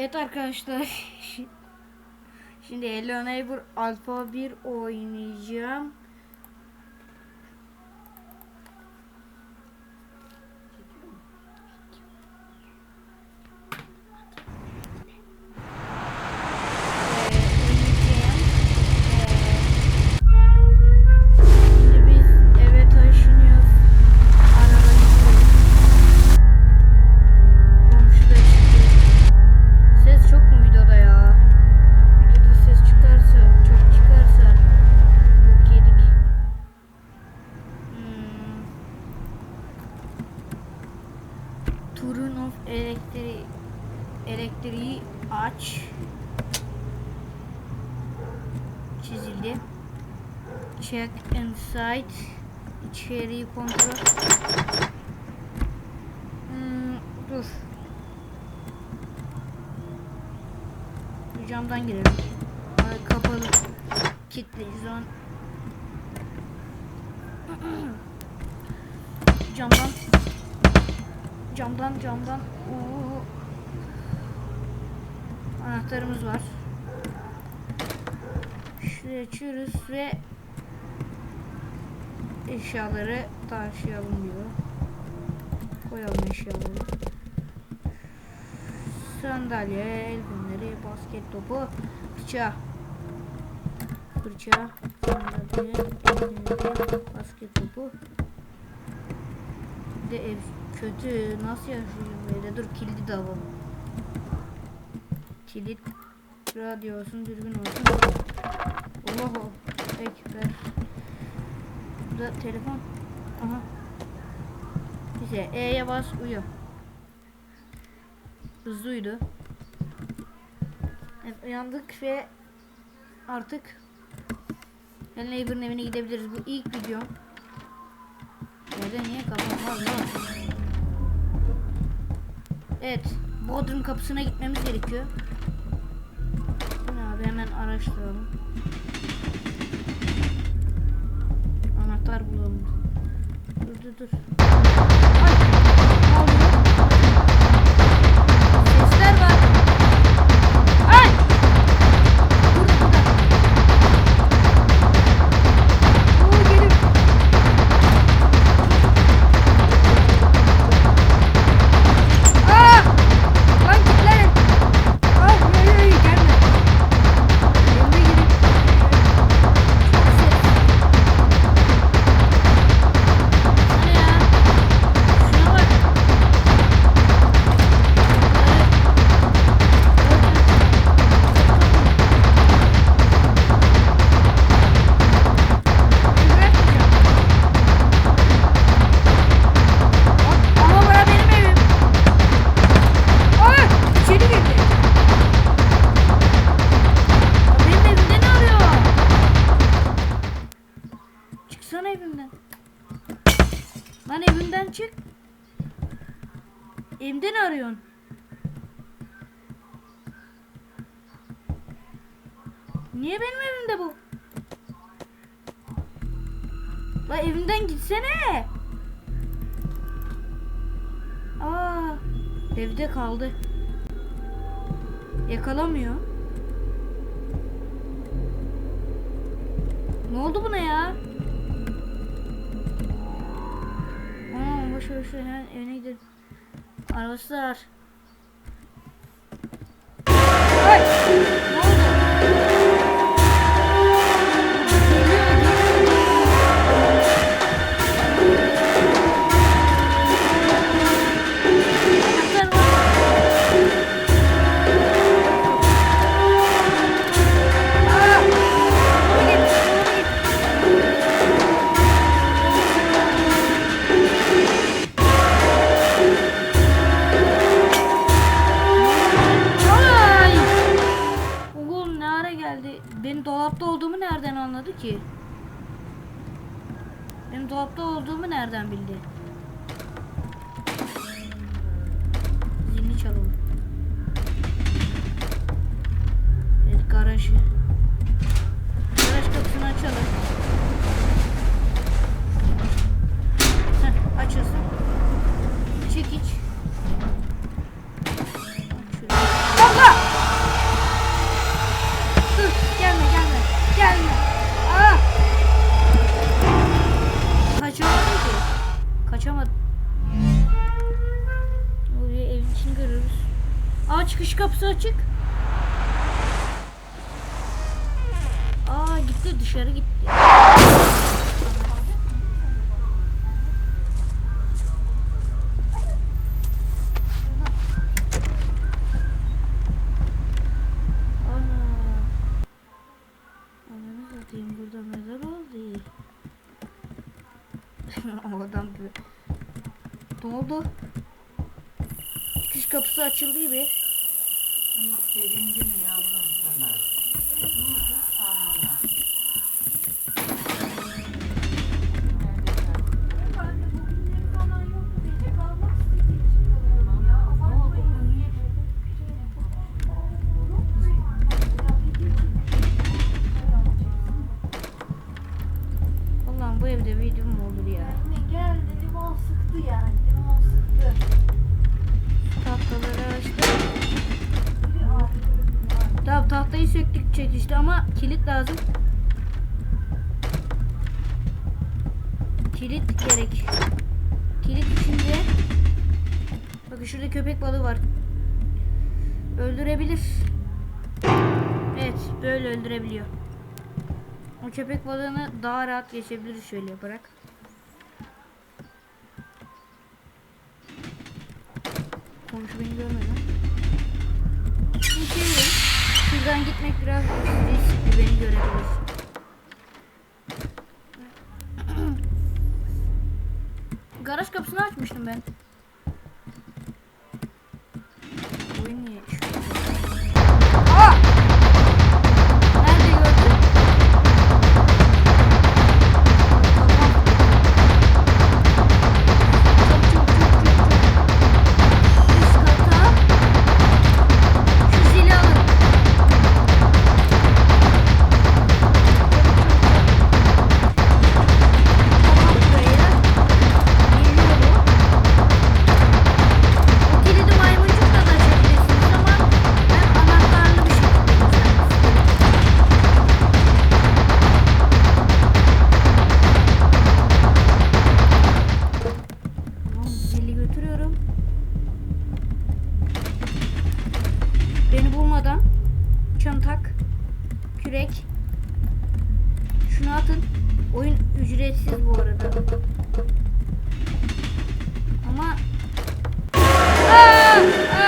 Evet arkadaşlar. Şimdi Hello Neighbor Alpha 1 oynayacağım. Çizildi. Check inside. İçeriği kontrol. Hmm, dur. Camdan girelim. Ay, kapalı. Kilitli. Zon. camdan. Camdan camdan. Oo. Anahtarımız var. Şurayı açıyoruz ve eşyaları taşıyalım diyor. Koyalım eşyaları. Sandalye, el bunları, basket topu, fırça. Fırça, sandalye, el basket topu. Bir de ev kötü. Nasıl yaşayacağım böyle? Dur kilidi de alalım. Kilit radyo olsun, dürbün olsun. Allahu ekber. Burada telefon. Aha. Neyse E'ye bas uyu. Hızlı uyudu. Evet, uyandık ve artık Helen Neighbor'ın evine gidebiliriz. Bu ilk video. Nerede niye kafam var lan? Evet. Bodrum kapısına gitmemiz gerekiyor. Ne abi hemen araştıralım. Anahtar bulalım. Dur dur dur. Ay! Lan evimden çık. Evimde ne arıyorsun? Niye benim evimde bu? La evimden gitsene. Aa, evde kaldı. Yakalamıyor. Ne oldu buna ya? Aa, boş boş hemen evine gidelim. Arabası dolapta olduğumu nereden anladı ki? Benim dolapta olduğumu nereden bildi? Zilini çalalım. Evet garajı. Garaj kapısını açalım. Çıkış kapısı açık. Aa gitti dışarı gitti. Ana. Ananı satayım burada mezar oldu. o adam gibi. Ne oldu? Çıkış kapısı açıldı gibi. Sevindim yavrum sana. Almana. Allah'ım bu evde video mu olur ya? Sıktı yani limon sıktı. Tahtaları açtı. Tamam tahtayı söktük çekişti ama kilit lazım. Kilit gerek. Kilit içinde. Bakın şurada köpek balığı var. Öldürebilir. Evet böyle öldürebiliyor. O köpek balığını daha rahat geçebilir şöyle yaparak. Komşu beni görmedi. Şuradan gitmek biraz riskli beni görebilir. Garaj kapısını açmıştım ben. Götürüyorum. Beni bulmadan çantak, kürek. Şunu atın. Oyun ücretsiz bu arada. Ama! Aa!